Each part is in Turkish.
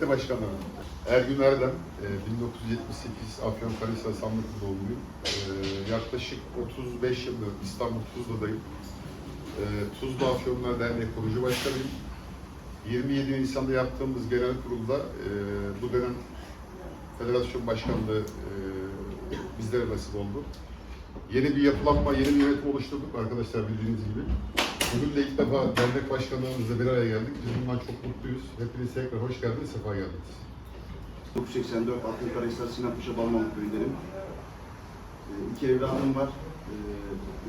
Kıymetli başkanlarım, Ergün Erdem, e, 1978 Afyonkarahisar Samlıklı doğumluyum. E, Yaklaşık 35 yıldır İstanbul Tuzla'dayım. E, Tuzla Afyonlar Derneği kurucu başkanıyım. 27 Nisan'da yaptığımız genel kurulda e, bu dönem federasyon başkanlığı bizlere nasip oldu. Yeni bir yapılanma, yeni bir yönetim oluşturduk arkadaşlar bildiğiniz gibi. Bugün de ilk defa dernek başkanlarımızla bir araya geldik. Biz bundan çok mutluyuz. Hepiniz tekrar hoş geldiniz, sefa geldiniz. 1984 Afyonkarahisar Sinan Paşa Balmalı köyündenim. Ee, iki evladım var. Ee,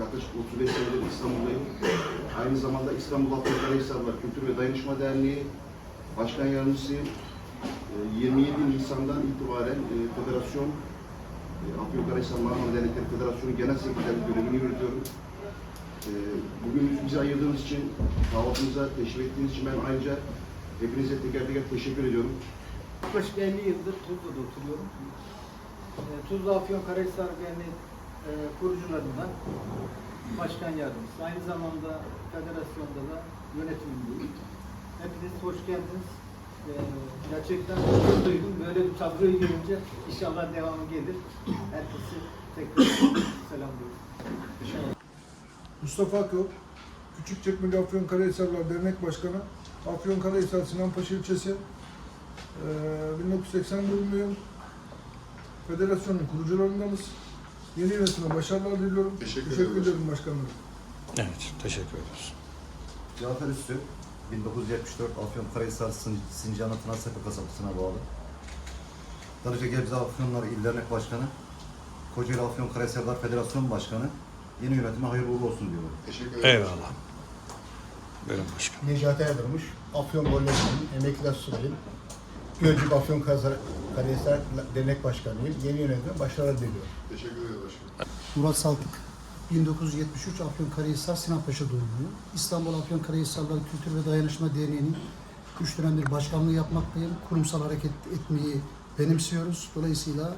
yaklaşık 35 senedir İstanbul'dayım. Aynı zamanda İstanbul Afyonkarahisarlar Kültür ve Dayanışma Derneği Başkan Yardımcısıyım. Ee, 27 Nisan'dan itibaren e, Federasyon e, Afyonkarahisar Marmara Dernekleri Federasyonu Genel Sekreterlik görevini yürütüyorum. Ee, Bugün bizi ayırdığınız için, kahvaltımıza teşrif ettiğiniz için ben ayrıca hepinize teker teker teşekkür ediyorum. Yaklaşık 50 yıldır Tuzla'da oturuyorum. E, Tuzla Afyon Karahisar Derneği e, kurucularından başkan yardımcısı. Aynı zamanda federasyonda da yönetimindeyim. Hepiniz hoş geldiniz. E, gerçekten çok duydum. Böyle bir tabloyu görünce inşallah devamı gelir. Herkese tekrar selamlıyorum. Mustafa Akop, Küçükçekmece Afyonkarahisarlar Dernek Başkanı, Afyonkarahisar Sinanpaşa ilçesi, Eee, 1980 doğumluyum. Federasyonun kurucularındanız. Yeni yönetime başarılar diliyorum. Teşekkür Teşekkür ederim. başkanım. Evet, teşekkür ederiz. Cafer Üstü, 1974 Afyonkarahisar Sin- Sincanı Tınaztepe kasabasına bağlı. Darıca Gebze Afyonlar İl Dernek Başkanı, Kocaeli Afyonkarahisarlar Federasyon Başkanı, yeni yönetime hayırlı uğurlu olsun diyorum. Teşekkür ederim. Eyvallah. Buyurun başkanım. Necati Erdırmış, Afyon Golleşmen'in emekli subayım. Gölcük Afyon Kazar Karahisar Dernek Başkanıyım. Yeni yönetime başarılar diliyorum. Teşekkür ederim başkanım. Murat Saltık. 1973 Afyonkarahisar Sinanpaşa doğumluyum. İstanbul Afyonkarahisarlar Kültür ve Dayanışma Derneği'nin üç dönemdir başkanlığı yapmaktayım. Kurumsal hareket etmeyi benimsiyoruz. Dolayısıyla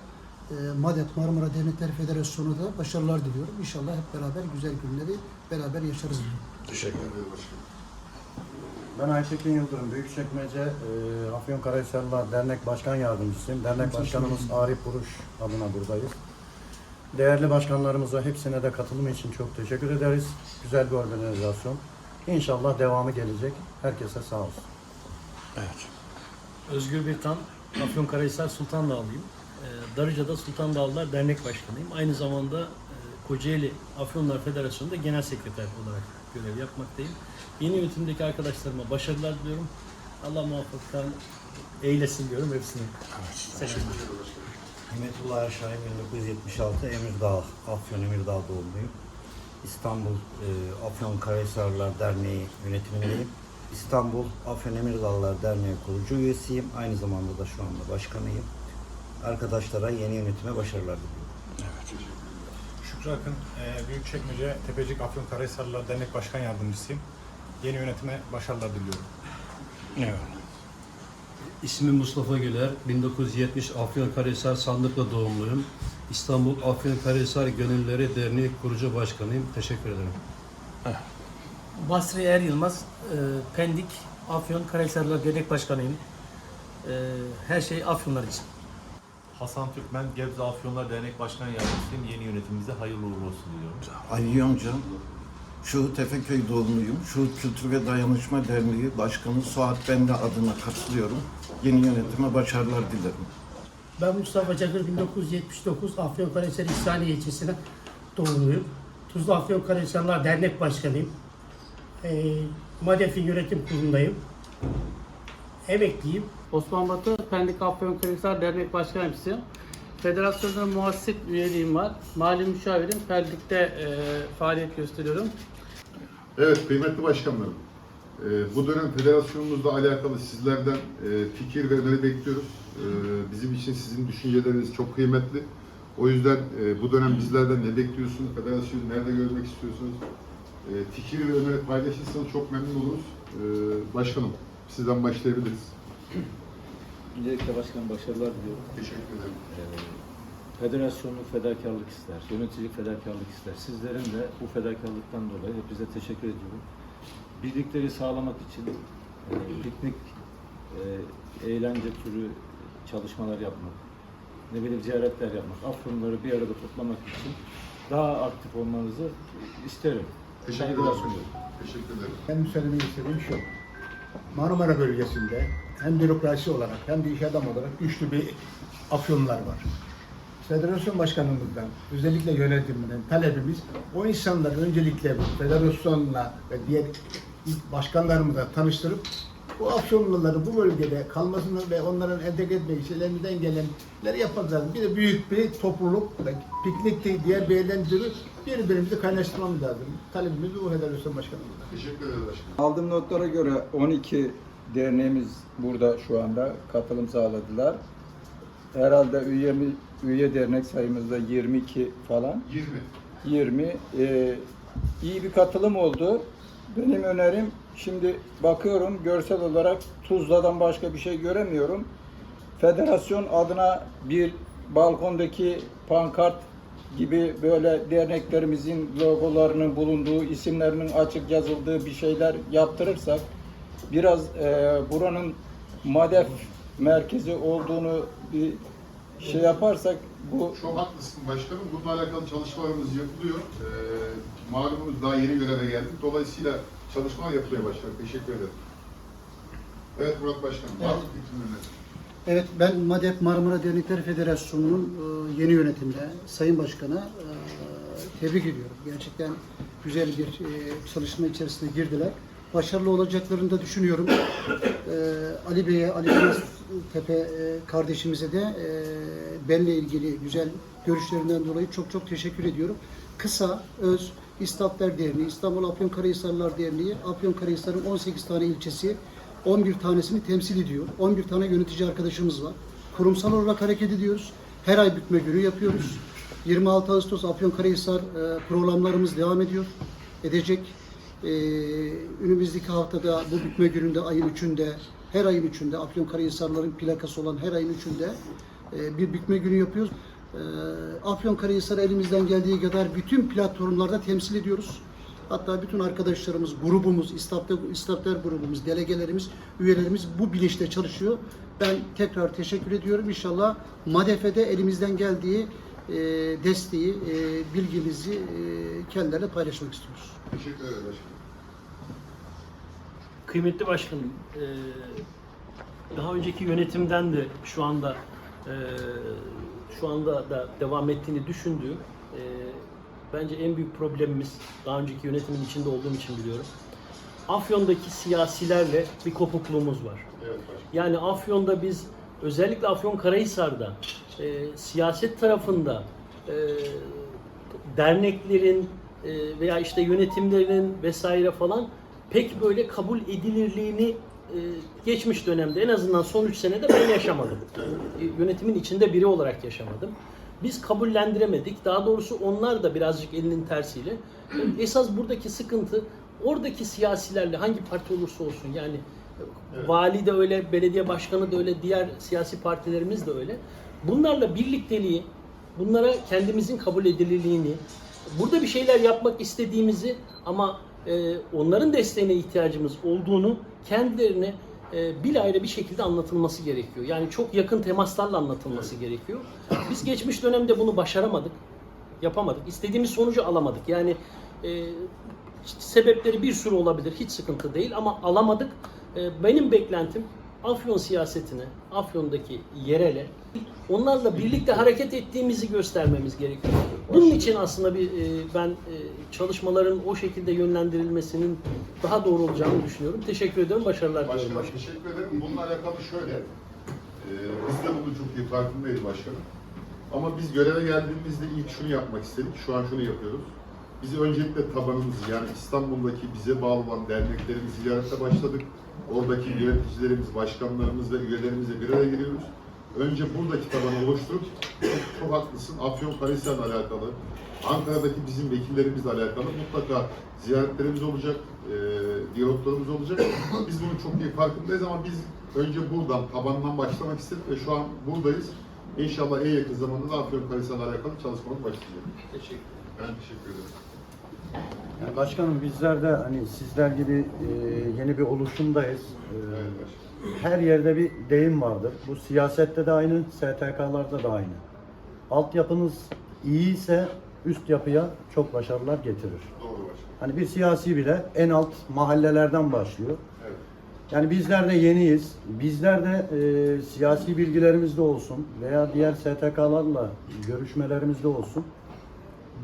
MADET Marmara Dernekler Federasyonu da başarılar diliyorum. İnşallah hep beraber güzel günleri beraber yaşarız. Teşekkür ederim başkanım. Ben Aytekin Yıldırım, Büyükçekmece e, Afyonkarahisarlar Dernek Başkan Yardımcısıyım. Dernek Başkanımız Arif Buruş adına buradayız. Değerli başkanlarımıza hepsine de katılım için çok teşekkür ederiz. Güzel bir organizasyon. İnşallah devamı gelecek. Herkese sağ olsun. Evet. Özgür Birtan, Afyonkarahisar Sultan Dağlıyım. Ee, Darıca'da Sultan Dağlılar Dernek Başkanıyım. Aynı zamanda e, Kocaeli Afyonlar Federasyonu'nda Genel Sekreter olarak görev yapmaktayım. Yeni yönetimdeki arkadaşlarıma başarılar diliyorum. Allah muvaffak eylesin diyorum hepsini. Selam. Nimetullah Erşahin 1976 Emirdağ, Afyon Emirdağ doğumluyum. İstanbul e, Afyon Karahisarlar Derneği yönetimindeyim. İstanbul Afyon Emirdağlılar Derneği kurucu üyesiyim. Aynı zamanda da şu anda başkanıyım. Arkadaşlara yeni yönetime başarılar diliyorum. Şükrü Akın, e, Büyükçekmece Tepecik Afyonkarahisarlar Dernek Başkan Yardımcısıyım. Yeni yönetime başarılar diliyorum. Eyvallah. İsmim Mustafa Güler. 1970 Afyonkarahisar Sandıklı doğumluyum. İstanbul Afyonkarahisar Gönülleri Derneği kurucu başkanıyım. Teşekkür ederim. Basri Er Yılmaz, e, Pendik, Afyon Karahisarlar Dernek Başkanıyım. E, her şey Afyonlar için. Hasan Türkmen, Gebze Afyonlar Dernek Başkan Yardımcısıyım. Yeni yönetimimize hayırlı uğurlu olsun diliyorum. Ali Yonca, şu Tefeköy doğumluyum. Şu Kültür ve Dayanışma Derneği Başkanı Suat Bende adına katılıyorum. Yeni yönetime başarılar dilerim. Ben Mustafa Çakır, 1979 Afyonkarahisar İhsaniye ilçesine doğumluyum. Tuzla Afyonkarahisarlar Dernek Başkanıyım. E, MADEF'in yönetim kurulundayım. Emekliyim. Osman Batı, Pendik Afyonkarahisar Dernek Başkan Yardımcısıyım. Federasyonda muhasip üyeliğim var. Mali müşavirim. Pendik'te e, faaliyet gösteriyorum. Evet kıymetli başkanlarım. e, bu dönem federasyonumuzla alakalı sizlerden e, fikir ve öneri bekliyoruz. E, bizim için sizin düşünceleriniz çok kıymetli. O yüzden e, bu dönem bizlerden ne bekliyorsunuz? Federasyonu nerede görmek istiyorsunuz? E, fikir ve öneri paylaşırsanız çok memnun oluruz. E, başkanım sizden başlayabiliriz. Öncelikle başkanım başarılar diliyorum. Teşekkür ederim. Ee, federasyonluk fedakarlık ister, yöneticilik fedakarlık ister. Sizlerin de bu fedakarlıktan dolayı hepinize teşekkür ediyorum. Birlikleri sağlamak için e, piknik e, eğlence türü çalışmalar yapmak, ne bileyim ziyaretler yapmak, Afyonları bir arada toplamak için daha aktif olmanızı isterim. Teşekkür ederim. sunuyorum. Teşekkür ederim. Benim söylemek istediğim şu. Marmara bölgesinde hem bürokrasi olarak hem de iş adam olarak güçlü bir afyonlar var. Federasyon başkanımızdan, özellikle yönetimden talebimiz o insanları öncelikle federasyonla ve diğer başkanlarımızla tanıştırıp bu afyonluları bu bölgede kalmasını ve onların entegre etmek için elimizden gelenleri yapmak lazım. Bir de büyük bir topluluk, ve piknikte diğer bir eğlenceleri birbirimizi kaynaştırmamız lazım. Talebimiz bu federasyon başkanımızdan. Teşekkür ederiz başkanım. Aldığım notlara göre 12 derneğimiz burada şu anda katılım sağladılar. Herhalde üye, üye dernek sayımız da 22 falan. 20. 20. Ee, iyi bir katılım oldu. Benim önerim şimdi bakıyorum görsel olarak Tuzla'dan başka bir şey göremiyorum. Federasyon adına bir balkondaki pankart gibi böyle derneklerimizin logolarının bulunduğu, isimlerinin açık yazıldığı bir şeyler yaptırırsak biraz e, buranın MADEF merkezi olduğunu bir şey yaparsak bu Çok haklısın başkanım. Bununla alakalı çalışmalarımız yapılıyor. Ee, malumunuz daha yeni göreve geldik. Dolayısıyla çalışmalar yapılıyor başkanım. Teşekkür ederim. Evet Murat Başkanım. Fikrin Evet, ben MADEP Marmara Dernekler Federasyonu'nun e, yeni yönetimde Sayın Başkan'a e, tebrik ediyorum. Gerçekten güzel bir e, çalışma içerisine girdiler. Başarılı olacaklarını da düşünüyorum. Ali Bey'e, Ali Tepe kardeşimize de benle ilgili güzel görüşlerinden dolayı çok çok teşekkür ediyorum. Kısa, öz, İstafler Derneği, İstanbul Afyonkarahisarlar Derneği, Afyonkarahisar'ın 18 tane ilçesi, 11 tanesini temsil ediyor. 11 tane yönetici arkadaşımız var. Kurumsal olarak hareket ediyoruz. Her ay bütme günü yapıyoruz. 26 Ağustos Afyonkarahisar e, programlarımız devam ediyor. Edecek. E, önümüzdeki haftada bu bütme gününde ayın 3'ünde her ayın 3'ünde Afyonkarahisarların plakası olan her ayın 3'ünde e, bir bütme günü yapıyoruz. E, Afyonkarahisar'ı elimizden geldiği kadar bütün platformlarda temsil ediyoruz. Hatta bütün arkadaşlarımız, grubumuz, istafter, istafter grubumuz, delegelerimiz, üyelerimiz bu bilinçle çalışıyor. Ben tekrar teşekkür ediyorum. İnşallah MADEF'e de elimizden geldiği e, desteği, e, bilgimizi e, kendilerine paylaşmak istiyoruz. Teşekkür ederim başkanım. Kıymetli başkanım, e, daha önceki yönetimden de şu anda şu anda da devam ettiğini düşündüğüm e, bence en büyük problemimiz daha önceki yönetimin içinde olduğum için biliyorum. Afyon'daki siyasilerle bir kopukluğumuz var. Evet. Yani Afyon'da biz özellikle Afyon Karahisar'da e, siyaset tarafında e, derneklerin e, veya işte yönetimlerin vesaire falan pek böyle kabul edilirliğini geçmiş dönemde en azından son 3 senede ben yaşamadım. E, yönetimin içinde biri olarak yaşamadım. Biz kabullendiremedik. Daha doğrusu onlar da birazcık elinin tersiyle. E, Esas buradaki sıkıntı oradaki siyasilerle hangi parti olursa olsun yani Evet. vali de öyle, belediye başkanı da öyle, diğer siyasi partilerimiz de öyle. Bunlarla birlikteliği, bunlara kendimizin kabul edilirliğini, burada bir şeyler yapmak istediğimizi ama e, onların desteğine ihtiyacımız olduğunu kendilerine e, bilahare bir şekilde anlatılması gerekiyor. Yani çok yakın temaslarla anlatılması gerekiyor. Biz geçmiş dönemde bunu başaramadık, yapamadık. İstediğimiz sonucu alamadık. Yani e, sebepleri bir sürü olabilir, hiç sıkıntı değil ama alamadık. E, benim beklentim Afyon siyasetine, Afyon'daki yerele onlarla birlikte hareket ettiğimizi göstermemiz gerekiyor. Bunun için aslında bir e, ben e, çalışmaların o şekilde yönlendirilmesinin daha doğru olacağını düşünüyorum. Teşekkür ediyorum. Başarılar diliyorum. Başkanım başkanım. teşekkür ederim. Bununla alakalı şöyle. e, biz de bunu çok iyi farkındayız başkanım. Ama biz göreve geldiğimizde ilk şunu yapmak istedik. Şu an şunu yapıyoruz. Biz öncelikle tabanımızı yani İstanbul'daki bize bağlı olan derneklerimizi ziyarete başladık. Oradaki yöneticilerimiz, başkanlarımız ve üyelerimizle bir araya giriyoruz. Önce buradaki tabanı oluşturup çok, haklısın Afyonkarahisar'la alakalı, Ankara'daki bizim vekillerimizle alakalı mutlaka ziyaretlerimiz olacak, e, diyaloglarımız olacak. Biz bunun çok iyi farkındayız ama biz önce buradan, tabandan başlamak istedik ve şu an buradayız. İnşallah en yakın zamanda da Afyonkarahisar'la alakalı çalışmamız başlayacak. Teşekkür Ben teşekkür ederim. Yani başkanım bizler de hani sizler gibi e, yeni bir oluşumdayız. E, her yerde bir deyim vardır. Bu siyasette de aynı, STK'larda da aynı. Altyapınız iyi ise üst yapıya çok başarılar getirir. Doğru. Hani bir siyasi bile en alt mahallelerden başlıyor. Evet. Yani bizler de yeniyiz. Bizler de e, siyasi bilgilerimizde olsun veya diğer STK'larla görüşmelerimizde olsun.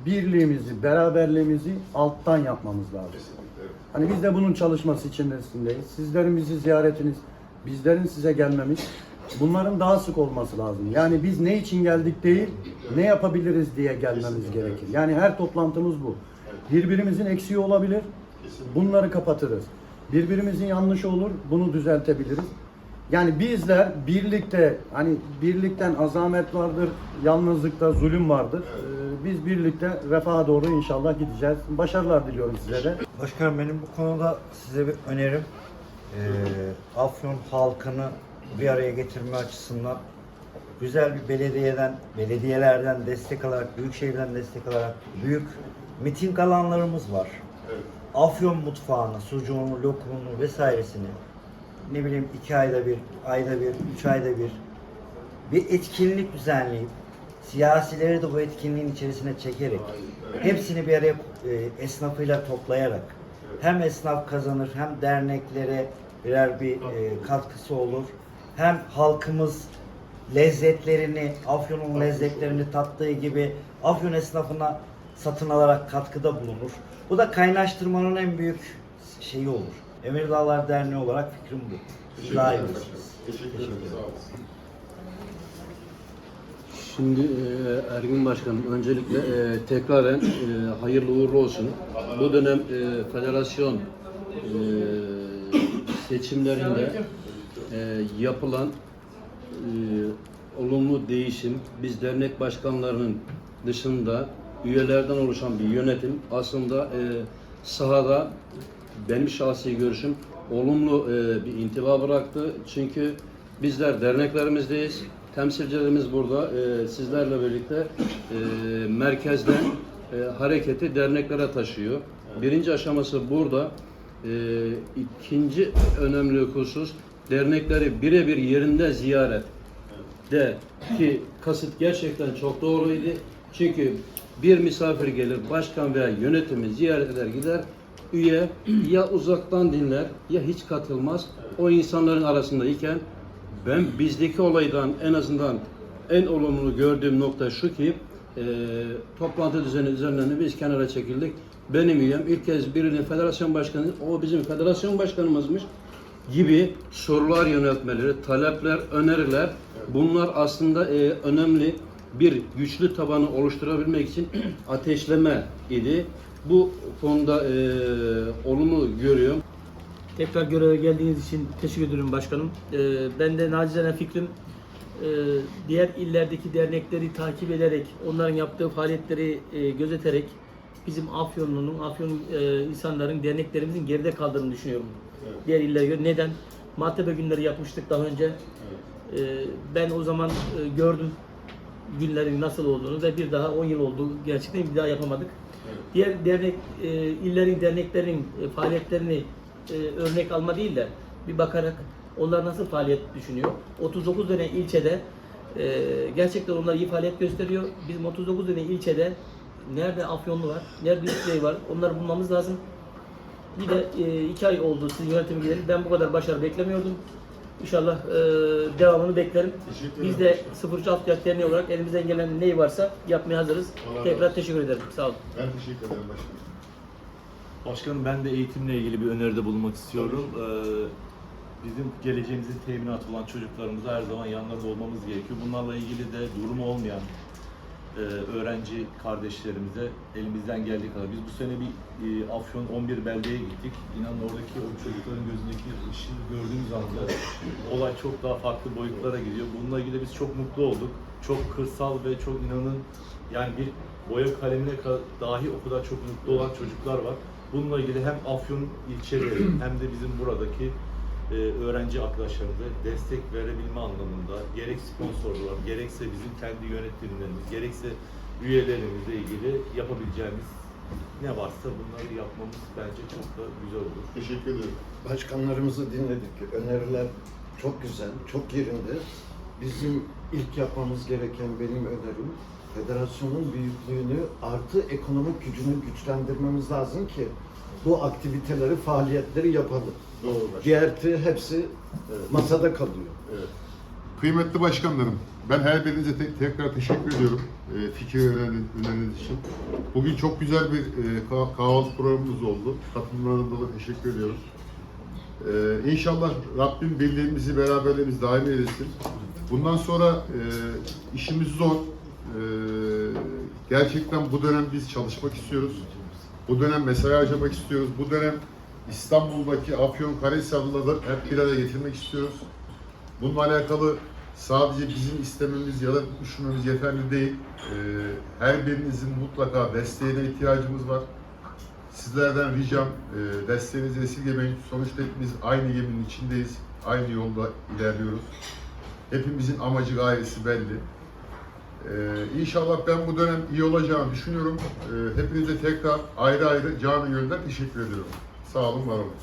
Birliğimizi, beraberliğimizi alttan yapmamız lazım. Kesinlikle evet. Hani biz de bunun çalışması içerisindeyiz. Sizlerin bizi ziyaretiniz, bizlerin size gelmemiz, bunların daha sık olması lazım. Yani biz ne için geldik değil, ne yapabiliriz diye gelmemiz gerekir. Yani her toplantımız bu. Birbirimizin eksiği olabilir, bunları kapatırız. Birbirimizin yanlışı olur, bunu düzeltebiliriz. Yani bizler birlikte, hani birlikten azamet vardır, yalnızlıkta zulüm vardır. Ee, Biz birlikte refaha doğru inşallah gideceğiz. Başarılar diliyorum size de. Başkanım benim bu konuda size bir önerim. Ee, Afyon halkını bir araya getirme açısından güzel bir belediyeden, belediyelerden destek alarak, büyükşehirden destek alarak büyük miting alanlarımız var. Evet. Afyon mutfağını, sucuğunu, lokumunu vesairesini ne bileyim iki ayda bir, ayda bir, üç ayda bir bir etkinlik düzenleyip siyasileri de bu etkinliğin içerisine çekerek hepsini bir araya e, esnafıyla toplayarak hem esnaf kazanır hem derneklere birer bir e, katkısı olur. Hem halkımız lezzetlerini, Afyon'un lezzetlerini tattığı gibi Afyon esnafına satın alarak katkıda bulunur. Bu da kaynaştırmanın en büyük şeyi olur. Emirdağlar Derneği olarak fikrim bu. Teşekkür ederim bilirsiniz. başkanım. Teşekkür ederim. Sağ olasın. Şimdi e, Ergün Başkanım öncelikle e, tekraren e, hayırlı uğurlu olsun. Bu dönem e, federasyon e, seçimlerinde e, yapılan e, olumlu değişim, biz dernek başkanlarının dışında üyelerden oluşan bir yönetim aslında e, sahada benim şahsi görüşüm olumlu e, bir intiba bıraktı. Çünkü bizler derneklerimizdeyiz. Temsilcilerimiz burada. E, sizlerle birlikte e, merkezden e, hareketi derneklere taşıyor. Birinci aşaması burada. E, ikinci önemli husus dernekleri birebir yerinde ziyaret de ki kasıt gerçekten çok doğruydu. Çünkü bir misafir gelir, başkan veya yönetimi ziyaret eder gider, üye ya uzaktan dinler ya hiç katılmaz. O insanların arasındayken ben bizdeki olaydan en azından en olumlu gördüğüm nokta şu ki e, toplantı düzeni düzenlendi biz kenara çekildik. Benim üyem ilk kez birinin federasyon başkanı, o bizim federasyon başkanımızmış gibi sorular yöneltmeleri, talepler, öneriler bunlar aslında e, önemli bir güçlü tabanı oluşturabilmek için ateşleme idi. Bu konuda e, olumlu görüyorum. Tekrar göreve geldiğiniz için teşekkür ederim başkanım. Ee, ben de nacizane fikrim e, diğer illerdeki dernekleri takip ederek, onların yaptığı faaliyetleri e, gözeterek bizim Afyonlu'nun, Afyon e, insanların, derneklerimizin geride kaldığını düşünüyorum. Diğer illere göre. Neden? Maltepe günleri yapmıştık daha önce. E, ben o zaman e, gördüm günlerin nasıl olduğunu ve bir daha 10 yıl oldu. Gerçekten bir daha yapamadık. Diğer dernek, e, illerin, derneklerin e, faaliyetlerini e, örnek alma değil de bir bakarak onlar nasıl faaliyet düşünüyor. 39 tane ilçede e, gerçekten onlar iyi faaliyet gösteriyor. Bizim 39 tane ilçede nerede Afyonlu var, nerede Üsküdar var onları bulmamız lazım. Bir de e, iki ay oldu sizin yönetim gidelim. Ben bu kadar başarı beklemiyordum. İnşallah e, devamını beklerim. Biz de 03 Alt Derneği olarak elimizden gelen neyi varsa yapmaya hazırız. Allah Tekrar olsun. teşekkür ederim. Sağ olun. Ben teşekkür ederim başkanım. Başkanım ben de eğitimle ilgili bir öneride bulunmak istiyorum. Ee, bizim geleceğimizin teminatı olan çocuklarımıza her zaman yanlarında olmamız gerekiyor. Bunlarla ilgili de durumu olmayan e, öğrenci kardeşlerimize elimizden geldiği kadar. Biz bu sene bir e, Afyon 11 beldeye gittik. İnanın oradaki o çocukların gözündeki ışığı gördüğümüz anda olay çok daha farklı boyutlara gidiyor. Bununla ilgili biz çok mutlu olduk. Çok kırsal ve çok inanın yani bir boya kalemine ka- dahi o kadar çok mutlu olan çocuklar var. Bununla ilgili hem Afyon ilçeleri hem de bizim buradaki e, öğrenci arkadaşlarımıza destek verebilme anlamında gerek sponsorlar, gerekse bizim kendi yönetimlerimiz, gerekse üyelerimizle ilgili yapabileceğimiz ne varsa bunları yapmamız bence çok da güzel olur. Teşekkür ederim. Başkanlarımızı dinledik. Öneriler çok güzel, çok yerinde. Bizim ilk yapmamız gereken benim önerim federasyonun büyüklüğünü artı ekonomik gücünü güçlendirmemiz lazım ki bu aktiviteleri, faaliyetleri yapalım. Doğru başkanım. Diğer hepsi masada kalıyor. Evet. Kıymetli başkanlarım, ben her birinize tek, tekrar teşekkür ediyorum e, fikir öneriniz için. Bugün çok güzel bir e, kah- kahvaltı programımız oldu. Katılımlarına dolayı teşekkür ediyorum. E, inşallah Rabbim birliğimizi, beraberliğimizi daim eylesin. Bundan sonra e, işimiz zor. E, gerçekten bu dönem biz çalışmak istiyoruz. Bu dönem mesai harcamak istiyoruz. Bu dönem İstanbul'daki Afyonkarahisarlıları hep bir araya getirmek istiyoruz. Bununla alakalı sadece bizim istememiz ya da düşünmemiz yeterli değil. Ee, her birinizin mutlaka desteğine ihtiyacımız var. Sizlerden ricam e, desteğinizi esirgemeyin. Sonuçta hepimiz aynı geminin içindeyiz. Aynı yolda ilerliyoruz. Hepimizin amacı gayesi belli. Ee, inşallah ben bu dönem iyi olacağını düşünüyorum. Ee, hepinize tekrar ayrı ayrı canı gönülden teşekkür ediyorum. Sağ olun, var olun.